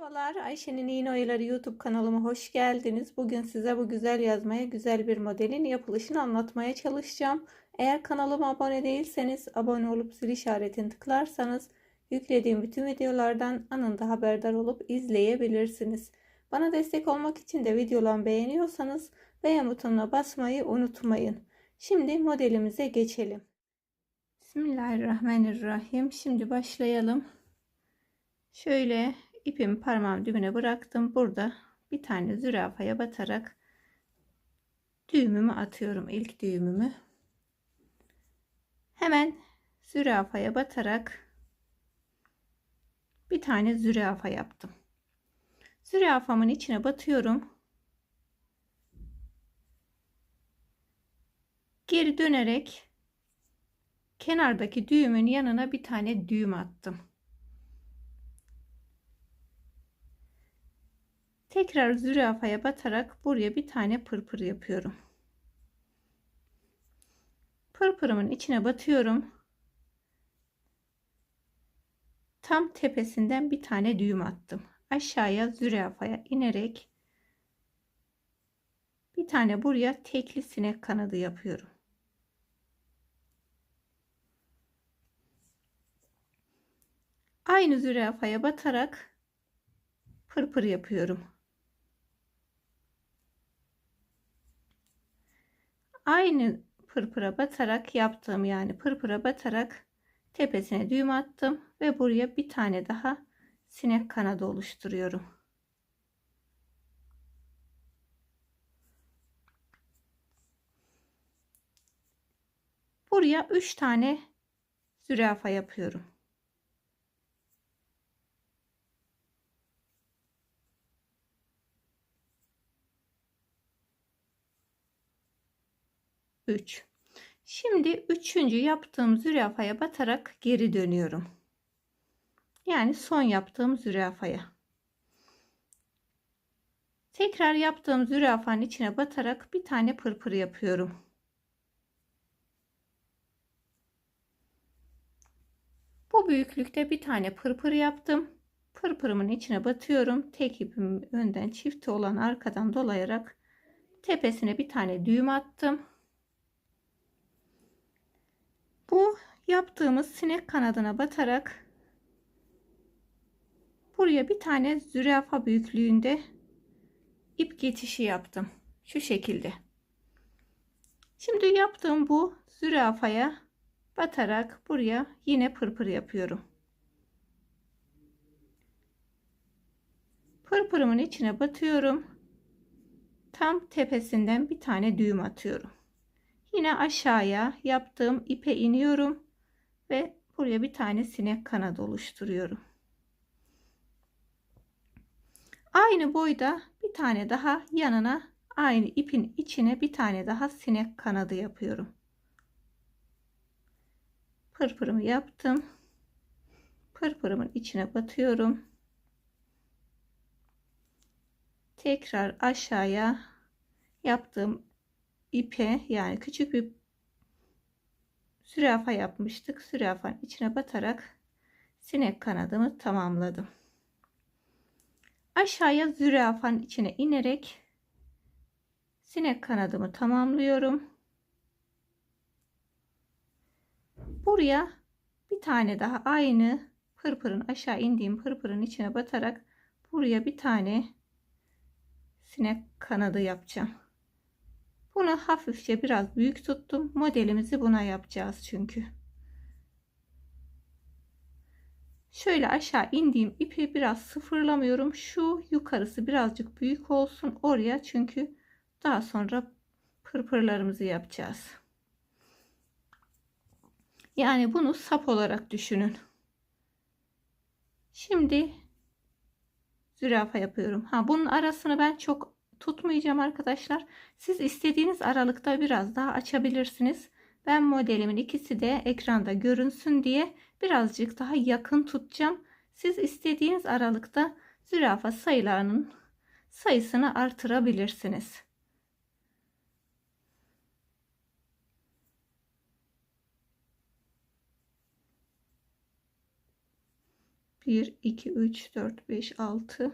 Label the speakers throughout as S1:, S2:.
S1: Merhabalar Ayşe'nin İğne Oyaları YouTube kanalıma hoş geldiniz. Bugün size bu güzel yazmaya güzel bir modelin yapılışını anlatmaya çalışacağım. Eğer kanalıma abone değilseniz abone olup zil işaretini tıklarsanız yüklediğim bütün videolardan anında haberdar olup izleyebilirsiniz. Bana destek olmak için de videolarımı beğeniyorsanız beğen butonuna basmayı unutmayın. Şimdi modelimize geçelim. Bismillahirrahmanirrahim. Şimdi başlayalım. Şöyle ipimi parmağım dibine bıraktım. Burada bir tane zürafaya batarak düğümümü atıyorum. ilk düğümümü. Hemen zürafaya batarak bir tane zürafa yaptım. Zürafamın içine batıyorum. Geri dönerek kenardaki düğümün yanına bir tane düğüm attım. Tekrar zürafaya batarak buraya bir tane pırpır yapıyorum. Pırpırımın içine batıyorum. Tam tepesinden bir tane düğüm attım. Aşağıya zürafaya inerek bir tane buraya tekli sinek kanadı yapıyorum. Aynı zürafaya batarak pırpır yapıyorum. Aynı pırpıra batarak yaptığım yani pırpıra batarak tepesine düğüm attım ve buraya bir tane daha sinek kanadı oluşturuyorum. Buraya 3 tane zürafa yapıyorum. 3. Şimdi üçüncü yaptığım zürafaya batarak geri dönüyorum. Yani son yaptığım zürafaya. Tekrar yaptığım zürafanın içine batarak bir tane pırpır yapıyorum. Bu büyüklükte bir tane pırpır yaptım. Pırpırımın içine batıyorum. Tek ipim önden çifti olan arkadan dolayarak tepesine bir tane düğüm attım. Bu yaptığımız sinek kanadına batarak buraya bir tane zürafa büyüklüğünde ip geçişi yaptım. Şu şekilde. Şimdi yaptığım bu zürafaya batarak buraya yine pırpır yapıyorum. Pırpırımın içine batıyorum. Tam tepesinden bir tane düğüm atıyorum. Yine aşağıya yaptığım ipe iniyorum ve buraya bir tane sinek kanadı oluşturuyorum. Aynı boyda bir tane daha yanına aynı ipin içine bir tane daha sinek kanadı yapıyorum. Pırpırımı yaptım. Pırpırımın içine batıyorum. Tekrar aşağıya yaptığım ipe yani küçük bir zürafa yapmıştık. Zürafanın içine batarak sinek kanadımı tamamladım. Aşağıya zürafanın içine inerek sinek kanadımı tamamlıyorum. Buraya bir tane daha aynı pırpırın aşağı indiğim pırpırın içine batarak buraya bir tane sinek kanadı yapacağım. Bunu hafifçe biraz büyük tuttum. Modelimizi buna yapacağız çünkü. Şöyle aşağı indiğim ipi biraz sıfırlamıyorum. Şu yukarısı birazcık büyük olsun oraya çünkü daha sonra pırpırlarımızı yapacağız. Yani bunu sap olarak düşünün. Şimdi zürafa yapıyorum. Ha bunun arasını ben çok tutmayacağım arkadaşlar. Siz istediğiniz aralıkta biraz daha açabilirsiniz. Ben modelimin ikisi de ekranda görünsün diye birazcık daha yakın tutacağım. Siz istediğiniz aralıkta zürafa sayılarının sayısını artırabilirsiniz. 1 2 3 4 5 6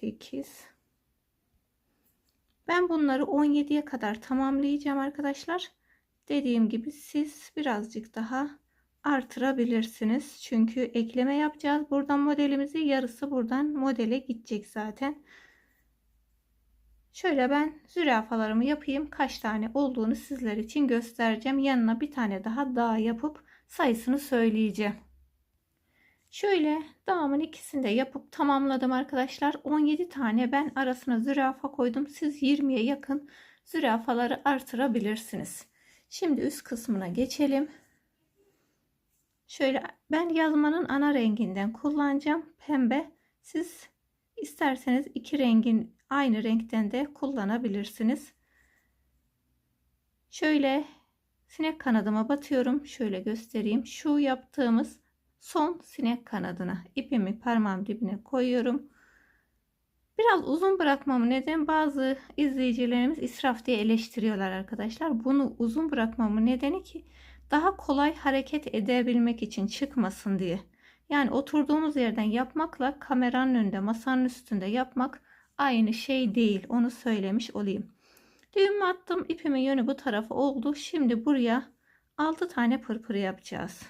S1: 8 Ben bunları 17'ye kadar tamamlayacağım arkadaşlar. Dediğim gibi siz birazcık daha artırabilirsiniz. Çünkü ekleme yapacağız. Buradan modelimizi yarısı buradan modele gidecek zaten. Şöyle ben zürafalarımı yapayım. Kaç tane olduğunu sizler için göstereceğim. Yanına bir tane daha daha yapıp sayısını söyleyeceğim. Şöyle dağımın ikisini de yapıp tamamladım arkadaşlar. 17 tane ben arasına zürafa koydum. Siz 20'ye yakın zürafaları artırabilirsiniz. Şimdi üst kısmına geçelim. Şöyle ben yazmanın ana renginden kullanacağım. Pembe. Siz isterseniz iki rengin aynı renkten de kullanabilirsiniz. Şöyle sinek kanadıma batıyorum. Şöyle göstereyim. Şu yaptığımız son sinek kanadına ipimi parmağım dibine koyuyorum. Biraz uzun bırakmamı neden bazı izleyicilerimiz israf diye eleştiriyorlar arkadaşlar. Bunu uzun bırakmamı nedeni ki daha kolay hareket edebilmek için çıkmasın diye. Yani oturduğumuz yerden yapmakla kameranın önünde masanın üstünde yapmak aynı şey değil. Onu söylemiş olayım. Düğümü attım. ipimin yönü bu tarafa oldu. Şimdi buraya 6 tane pırpır yapacağız.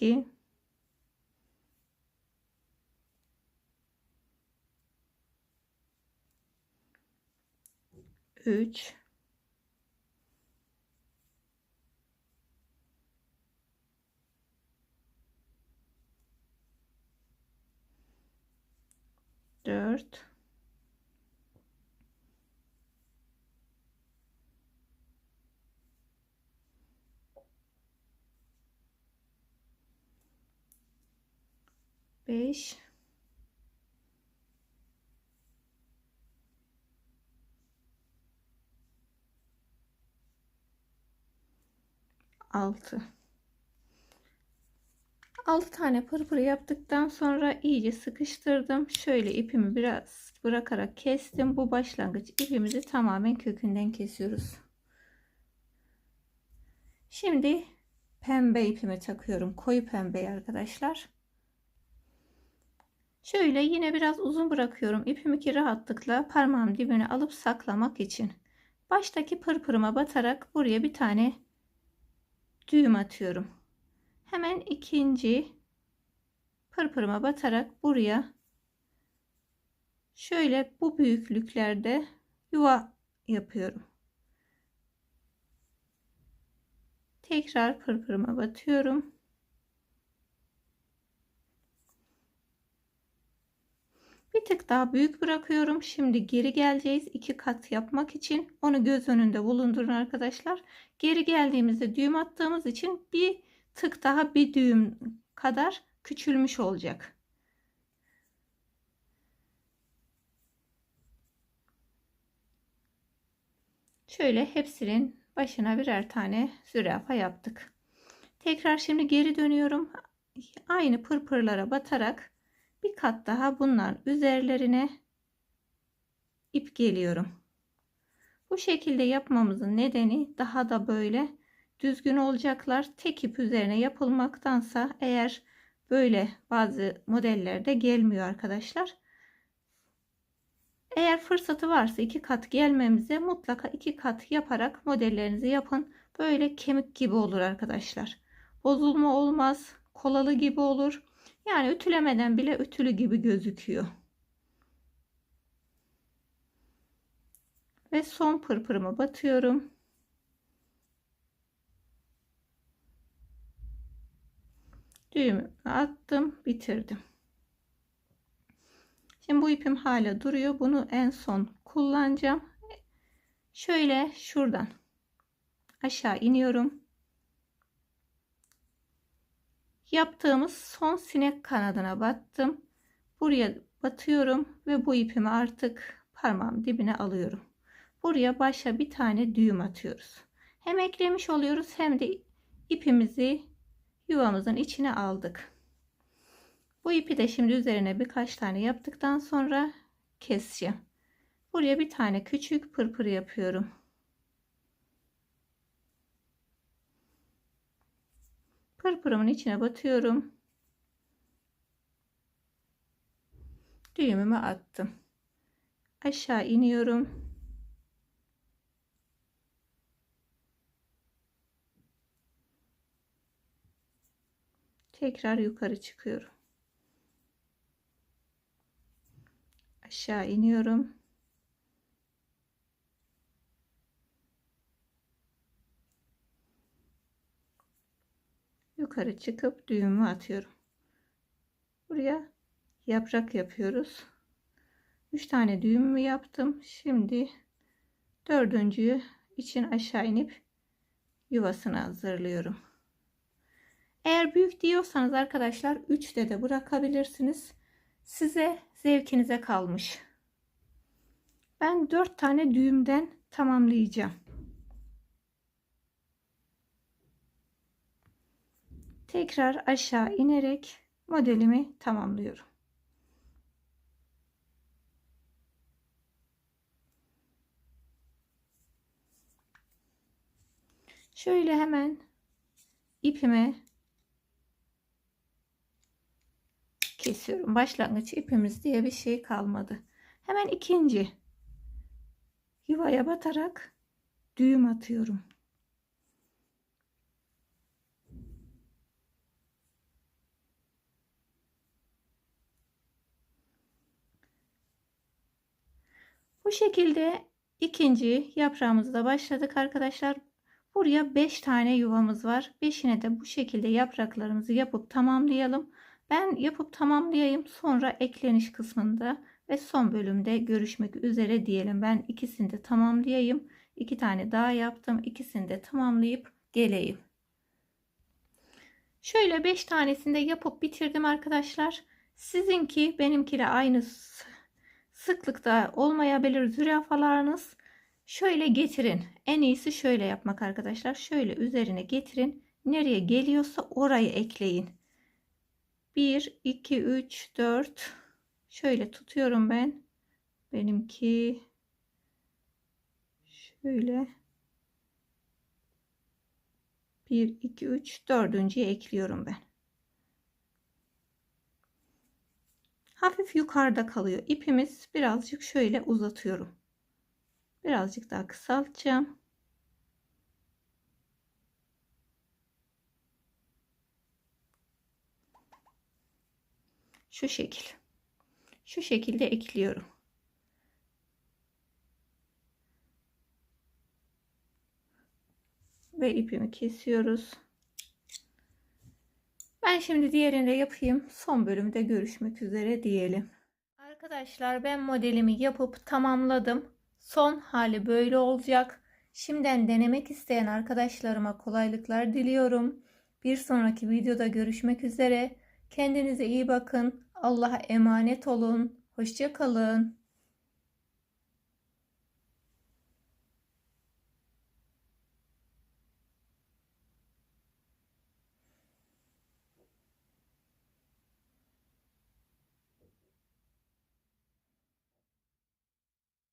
S1: 2 3 4 5 6 6 tane pırpır yaptıktan sonra iyice sıkıştırdım. Şöyle ipimi biraz bırakarak kestim. Bu başlangıç ipimizi tamamen kökünden kesiyoruz. Şimdi pembe ipimi takıyorum. Koyu pembe arkadaşlar. Şöyle yine biraz uzun bırakıyorum. İpimi ki rahatlıkla parmağım dibine alıp saklamak için. Baştaki pırpırıma batarak buraya bir tane düğüm atıyorum. Hemen ikinci pırpırıma batarak buraya şöyle bu büyüklüklerde yuva yapıyorum. Tekrar pırpırıma batıyorum. Bir tık daha büyük bırakıyorum. Şimdi geri geleceğiz. iki kat yapmak için. Onu göz önünde bulundurun arkadaşlar. Geri geldiğimizde düğüm attığımız için bir tık daha bir düğüm kadar küçülmüş olacak. Şöyle hepsinin başına birer tane zürafa yaptık. Tekrar şimdi geri dönüyorum. Aynı pırpırlara batarak bir kat daha bunlar üzerlerine ip geliyorum. Bu şekilde yapmamızın nedeni daha da böyle düzgün olacaklar. Tek ip üzerine yapılmaktansa eğer böyle bazı modellerde gelmiyor arkadaşlar. Eğer fırsatı varsa iki kat gelmemize mutlaka iki kat yaparak modellerinizi yapın. Böyle kemik gibi olur arkadaşlar. Bozulma olmaz. Kolalı gibi olur. Yani ütülemeden bile ütülü gibi gözüküyor. Ve son pırpırımı batıyorum. Düğümü attım, bitirdim. Şimdi bu ipim hala duruyor. Bunu en son kullanacağım. Şöyle şuradan aşağı iniyorum. Yaptığımız son sinek kanadına battım. Buraya batıyorum ve bu ipimi artık parmağım dibine alıyorum. Buraya başa bir tane düğüm atıyoruz. Hem eklemiş oluyoruz hem de ipimizi yuvamızın içine aldık. Bu ipi de şimdi üzerine birkaç tane yaptıktan sonra keseceğim. Buraya bir tane küçük pırpır yapıyorum. Pırpırımın içine batıyorum. Düğümümü attım. Aşağı iniyorum. Tekrar yukarı çıkıyorum. Aşağı iniyorum. Yukarı çıkıp düğümü atıyorum. Buraya yaprak yapıyoruz. 3 tane düğümümü yaptım. Şimdi dördüncüyü için aşağı inip yuvasını hazırlıyorum. Eğer büyük diyorsanız arkadaşlar 3'te de bırakabilirsiniz. Size zevkinize kalmış. Ben 4 tane düğümden tamamlayacağım. Tekrar aşağı inerek modelimi tamamlıyorum. Şöyle hemen ipime kesiyorum. Başlangıç ipimiz diye bir şey kalmadı. Hemen ikinci yuvaya batarak düğüm atıyorum. Bu şekilde ikinci yaprağımızda başladık arkadaşlar. Buraya 5 tane yuvamız var. 5'ine de bu şekilde yapraklarımızı yapıp tamamlayalım. Ben yapıp tamamlayayım. Sonra ekleniş kısmında ve son bölümde görüşmek üzere diyelim. Ben ikisini de tamamlayayım. 2 tane daha yaptım. İkisini de tamamlayıp geleyim. Şöyle 5 tanesini de yapıp bitirdim arkadaşlar. Sizinki benimkiyle aynı sıklıkta olmayabilir zürafalarınız. Şöyle getirin. En iyisi şöyle yapmak arkadaşlar. Şöyle üzerine getirin. Nereye geliyorsa orayı ekleyin. 1, 2, 3, 4. Şöyle tutuyorum ben. Benimki şöyle 1, 2, 3, dördüncüye ekliyorum ben. Hafif yukarıda kalıyor. İpimiz birazcık şöyle uzatıyorum. Birazcık daha kısaltacağım. Şu şekil. Şu şekilde ekliyorum. Ve ipimi kesiyoruz. Ben şimdi diğerini de yapayım. Son bölümde görüşmek üzere diyelim. Arkadaşlar ben modelimi yapıp tamamladım. Son hali böyle olacak. Şimdiden denemek isteyen arkadaşlarıma kolaylıklar diliyorum. Bir sonraki videoda görüşmek üzere. Kendinize iyi bakın. Allah'a emanet olun. Hoşçakalın.